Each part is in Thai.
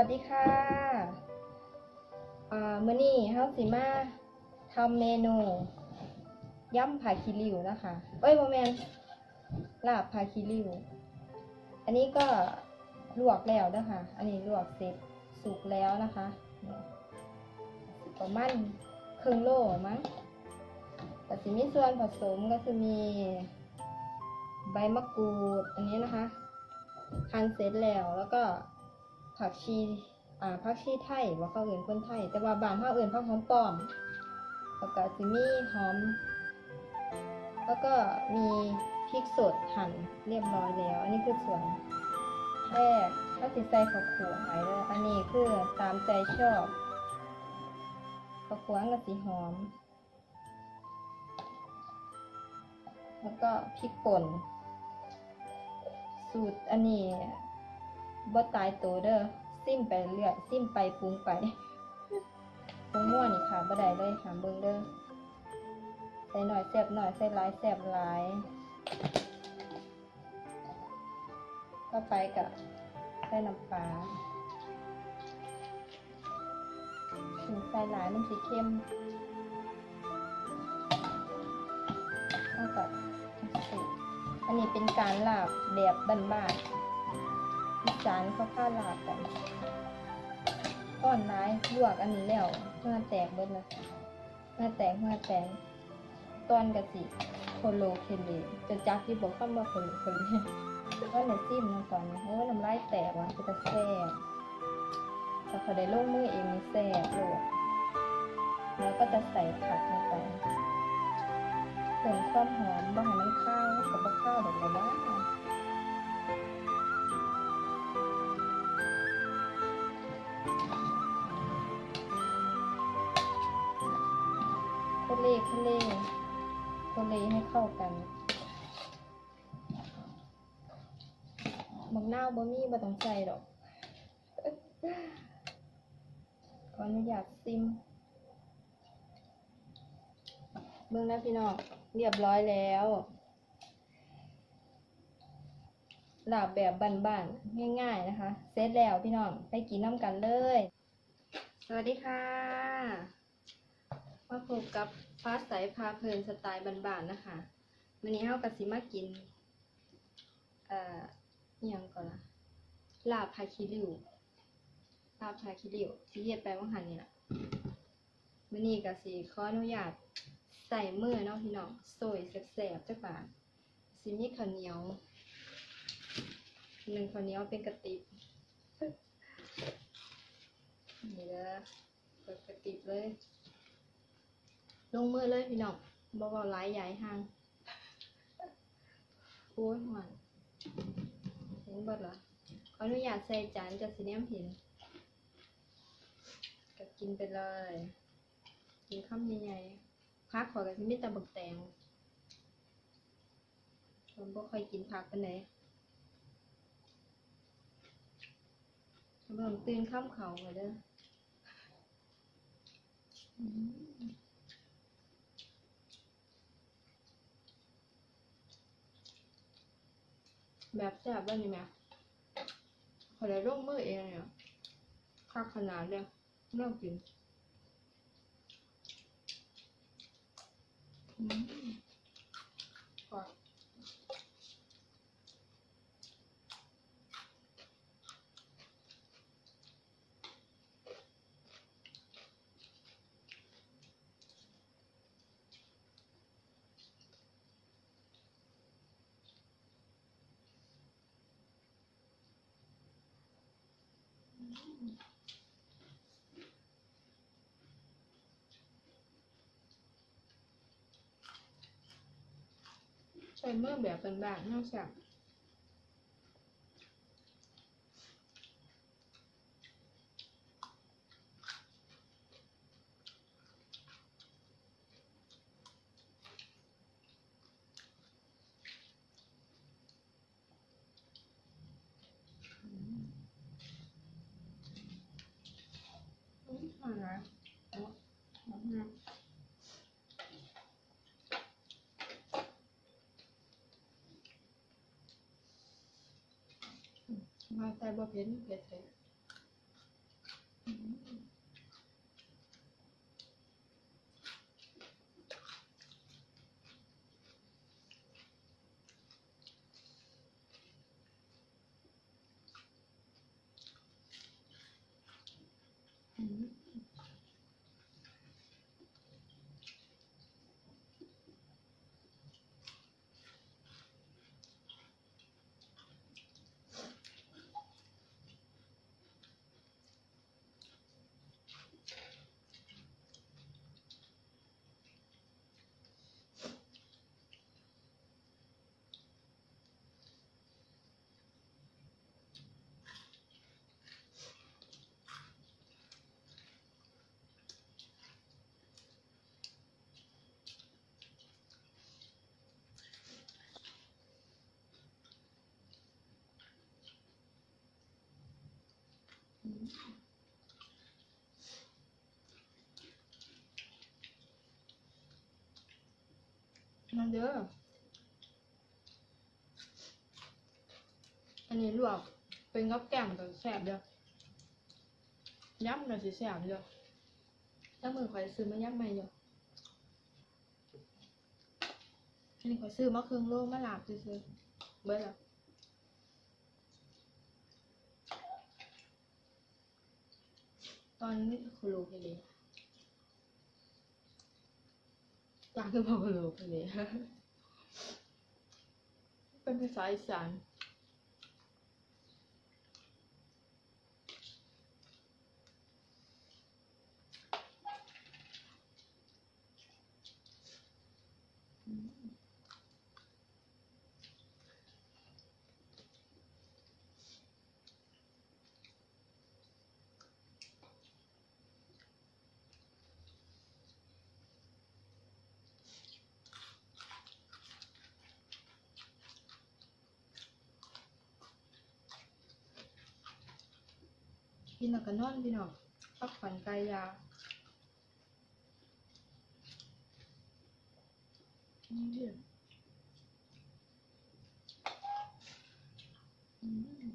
วัสดีค่ะอ่ามื้อนี้เฮาสิมาทำเมนูยำผักคีริวนะคะเอ้ยบ่แมนลาบผักคีริวอันนี้ก็ลวกแล้วนะคะ อันนี้ลวกเสร็จสุกแล้วนะคะ ประมาณครึ่งโลมั้งแต่สิมีส่วนผสมก็คือมีใบมะกรูดอันนี้นะคะหั่นเสร็จแล้วแล้วก็ ผักชีอ่าผักชีไทยว่าเขาเอื่นคนไทย แต่ว่าบางเขาเอื่นผักหอมป้อมแล้วก็สิมีหอม แล้วก็มีพริกสดหั่นเรียบร้อยแล้ว อันนี้คือส่วนแรกถ้าสิดใส่ข้าวขัวหายเลยอันนี้คือตามใจชอบข้าวขัวกับสีหอม แล้วก็พริกป่น สูตรอันนี้ บ่ตายตัวเด้อซิมไปเรื่อยซิมไปปรุงไปปรุงมั่วนี่ค่ะบ่ได้เลยหามเบิ่งเด้อใส่หน่อยแซ่บหน่อยใส่หลายแซ่บหลายก็ไปกับใส่น้ำปลาถึงใส่หลายมันสิเข้มแล้วก็สิอันนี้เป็นการลาบแบบบ้านๆ อีสานเขาข้าลาบกันก้อนไม้ลวกอันนี้แล้วเมื่อแตกเบิดเลยเมื่อแตกเมื่อแตกตอนกะสิโคโลเคเลจะจักที่บอกคำว่าโคโลเคเลก็ในซิมนะตอนนี้โอ้ยน้ำลายแตกว่ะจะแซ่บแต่เขาได้ลงมือเองนี่แซ่บเลยแล้วก็จะใส่ผักลงไปเสริมความหอมบ่ให้มันข้าวกับบ่ข้าวดอกเล เลทะเลทะเลให้เข้ากันบักนาวบ่มีบ่ต้องใส่ดอกขออนุญาตซิม เบื้องหน้าพี่น้องเรียบร้อยแล้วลาบแบบบานๆง่าย ๆ นะคะเสร็จแล้วพี่น้องไปกินน้ำกันเลย สวัสดีค่ะ มาพบกับฟ้าใสพาเพลินสไตล์บานๆนะคะวันนี้เฮากับสิมากินเอ่ออหยังก่อนละลาบพาคิริวลาบพาคิริวที่เฮ็ดไปว่างหันนี่แหละมื้อนี้ก็สิขออนุญาตใส่มือเนาะพี่น้องโซยแสบๆจักบาทสิมีข้าวเหนียวหนึ่งข้าวเหนียวเป็นกระติบนี่เด้อเปิดกระติบเลย ลงมือเลยพี่น้องบ่เบาหลายใหญ่ห่างโอ้ยหวานเห็นบิดเหรอขออนุญาตใส่จานจะสิแนมเห็นก็กินไปเลย กินคำใหญ่ๆพักขอกับมีแต่บักแตงผมบ่ค่อยกินผักปานใดเบิ่งตื่นข้ามเขาเลยเด้ออืม แบบแซ่บบ้านี่แม่ขอยได้ลงมือเองเนี่ยคักขนาดเลยน่ากินอื ใช้มือแบบเป็นแบบนอกจาก มาใส่บ่เผ็ดเพ็ดเลย มาเด้อ อันนี้ลวกเป็นกับแกล้มกับแสบเด้อย่ำหน่ะสิแสบเด้อถ้ามือข่อยซื้อมาย่ำใหม่เด้ออันนี้ข่อยซื้อมาครึ่งโลมาหลาบซื้อเบิดแล้ว ตอนนี้คือโลไปเลยจากคือบอกโลไปเลยเป็นภาษาอีสาน กินแล้วก็นอนพี่น้องพักผ่อนกายยาเดี๋ยวอืม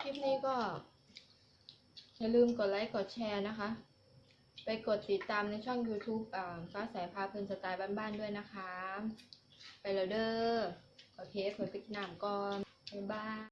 คลิปนี้ก็ อย่าลืมกดไลค์กดแชร์นะคะ ไปกดติดตามในช่อง YouTube อ่าฟ้าสายพาเพลินสไตล์บ้านๆด้วยนะคะ ไปแล้วเด้อโอเคเผื่อไปกินน้ำก่อนบ๊ายบาย